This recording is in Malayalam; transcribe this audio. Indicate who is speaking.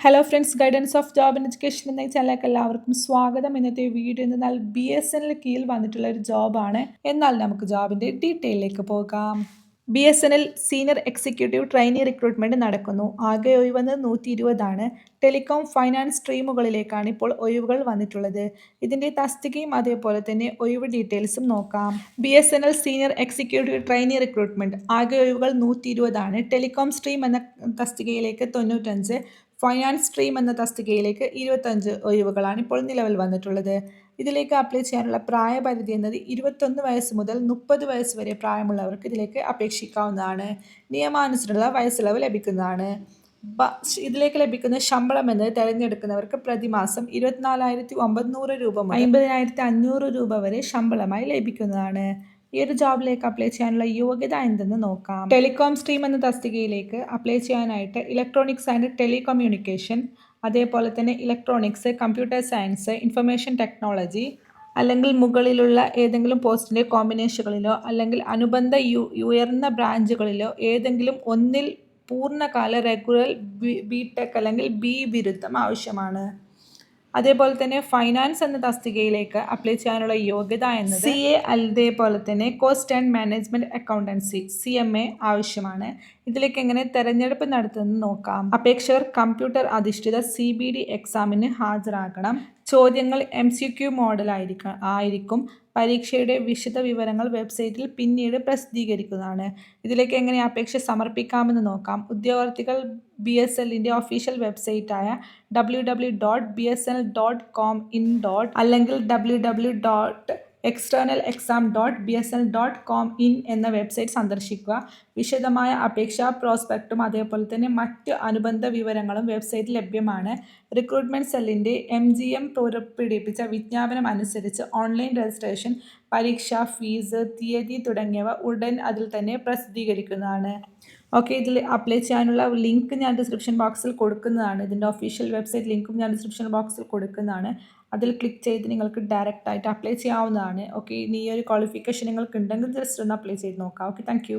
Speaker 1: Hello friends guidance of job and education എന്ന ചാനലിലേക്ക് എല്ലാവർക്കും സ്വാഗതം. ഇന്നത്തെ വീഡിയോ എന്നാൽ ബി എസ് എന്നിൽ കീഴിൽ വന്നിട്ടുള്ള ഒരു ജോബാണ് എന്നാൽ നമുക്ക് ജോബിന്റെ ഡീറ്റെയിലേക്ക് പോകാം. B S N L senior executive trainee recruitment നടക്കുന്നു. ആകെ ഒഴിവെന്നത് നൂറ്റി ഇരുപതാണ് ടെലികോം ഫൈനാൻസ് സ്ട്രീമുകളിലേക്കാണ് ഇപ്പോൾ ഒഴിവുകൾ വന്നിട്ടുള്ളത്. ഇതിന്റെ തസ്തികയും അതേപോലെ തന്നെ ഒഴിവ് ഡീറ്റെയിൽസും നോക്കാം. B S N L senior executive trainee recruitment ആകെ ഒഴിവുകൾ നൂറ്റി ഇരുപതാണ് ടെലികോം സ്ട്രീം എന്ന തസ്തികയിലേക്ക് തൊണ്ണൂറ്റഞ്ച് ഫൈനാൻസ് സ്ട്രീം എന്ന തസ്തികയിലേക്ക് ഇരുപത്തഞ്ച് ഒഴിവുകളാണ് ഇപ്പോൾ നിലവിൽ വന്നിട്ടുള്ളത്. ഇതിലേക്ക് അപ്ലൈ ചെയ്യാനുള്ള പ്രായപരിധി എന്നത് ഇരുപത്തൊന്ന് വയസ്സ് മുതൽ മുപ്പത് വയസ്സ് വരെ പ്രായമുള്ളവർക്ക് ഇതിലേക്ക് അപേക്ഷിക്കാവുന്നതാണ്. നിയമാനുസൃത വയസ്സിളവ് ലഭിക്കുന്നതാണ്. ഇതിലേക്ക് ലഭിക്കുന്ന ശമ്പളം എന്നത് തിരഞ്ഞെടുക്കുന്നവർക്ക് പ്രതിമാസം ഇരുപത്തിനാലായിരത്തി ഒമ്പത് നൂറ് രൂപ അമ്പതിനായിരത്തി അഞ്ഞൂറ് രൂപ വരെ ശമ്പളമായി ലഭിക്കുന്നതാണ്. ഈ ഒരു ജോബിലേക്ക് അപ്ലൈ ചെയ്യാനുള്ള യോഗ്യത എന്തെന്ന് നോക്കാം. ടെലികോം സ്ട്രീം എന്ന തസ്തികയിലേക്ക് അപ്ലൈ ചെയ്യാനായിട്ട് ഇലക്ട്രോണിക്സ് ആൻഡ് ടെലികമ്മ്യൂണിക്കേഷൻ അതേപോലെ തന്നെ electronics computer science information technology അല്ലെങ്കിൽ മുകളിലുള്ള ഏതെങ്കിലും പോസ്റ്റിന്റെ കോമ്പിനേഷനുകളിലോ അല്ലെങ്കിൽ അനുബന്ധ യു ഉയർന്ന ബ്രാഞ്ചുകളിലോ ഏതെങ്കിലും ഒന്നിൽ പൂർണകാല റെഗുലർ ബി ടെക് അല്ലെങ്കിൽ ബി ബിരുദം ആവശ്യമാണ്. അതേപോലെ തന്നെ ഫൈനാൻസ് എന്ന തസ്തികയിലേക്ക് അപ്ലൈ ചെയ്യാനുള്ള യോഗ്യത എന്നത് സി എ അതേപോലെ തന്നെ cost and management accountancy C M A ആവശ്യമാണ്. ഇതിലേക്ക് എങ്ങനെ തെരഞ്ഞെടുപ്പ് നടത്തുന്നത് നോക്കാം. അപേക്ഷകർ കമ്പ്യൂട്ടർ അധിഷ്ഠിത സി ബി ഡി എക്സാമിന് ഹാജരാകണം. ചോദ്യങ്ങൾ എം സി ക്യു മോഡലായിരിക്കും ആയിരിക്കും. പരീക്ഷയുടെ വിശദ വിവരങ്ങൾ വെബ്സൈറ്റിൽ പിന്നീട് പ്രസിദ്ധീകരിക്കുന്നതാണ്. ഇതിലേക്ക് എങ്ങനെ അപേക്ഷ സമർപ്പിക്കാമെന്ന് നോക്കാം. ഉദ്യോഗാർത്ഥികൾ ബി എസ് എല്ലിന്റെ official വെബ്സൈറ്റായ W W dot B S L dot com in dot അല്ലെങ്കിൽ W W dot external exam dot B S L dot com in എന്ന വെബ്സൈറ്റ് സന്ദർശിക്കുക. വിശദമായ അപേക്ഷാ പ്രോസ്പെക്റ്റും അതേപോലെ തന്നെ മറ്റ് അനുബന്ധ വിവരങ്ങളും വെബ്സൈറ്റിൽ ലഭ്യമാണ്. റിക്രൂട്ട്മെന്റ് സെല്ലിന്റെ എം ജി എം പുറപ്പെടുവിപ്പിച്ച വിജ്ഞാപനം അനുസരിച്ച് ഓൺലൈൻ രജിസ്ട്രേഷൻ പരീക്ഷ ഫീസ് തീയതി തുടങ്ങിയവ ഉടൻ അതിൽ തന്നെ പ്രസിദ്ധീകരിക്കുന്നതാണ്. ഓക്കെ ഇതിൽ അപ്ലൈ ചെയ്യാനുള്ള ലിങ്ക് ഞാൻ ഡിസ്ക്രിപ്ഷൻ ബോക്സിൽ കൊടുക്കുന്നതാണ്. ഇതിന്റെ ഒഫീഷ്യൽ വെബ്സൈറ്റ് ലിങ്കും ഞാൻ ഡിസ്ക്രിപ്ഷൻ ബോക്സിൽ കൊടുക്കുന്നതാണ്. അതിൽ ക്ലിക്ക് ചെയ്ത് നിങ്ങൾക്ക് ഡയറക്റ്റ് ആയിട്ട് അപ്ലൈ ചെയ്യാവുന്നതാണ്. ഓക്കെ ഇനി ഈ ഒരു ക്വാളിഫിക്കേഷൻ നിങ്ങൾക്ക് ഉണ്ടെങ്കിൽ ജസ്റ്റ് ഒന്ന് അപ്ലൈ ചെയ്ത് നോക്കാം. Okay thank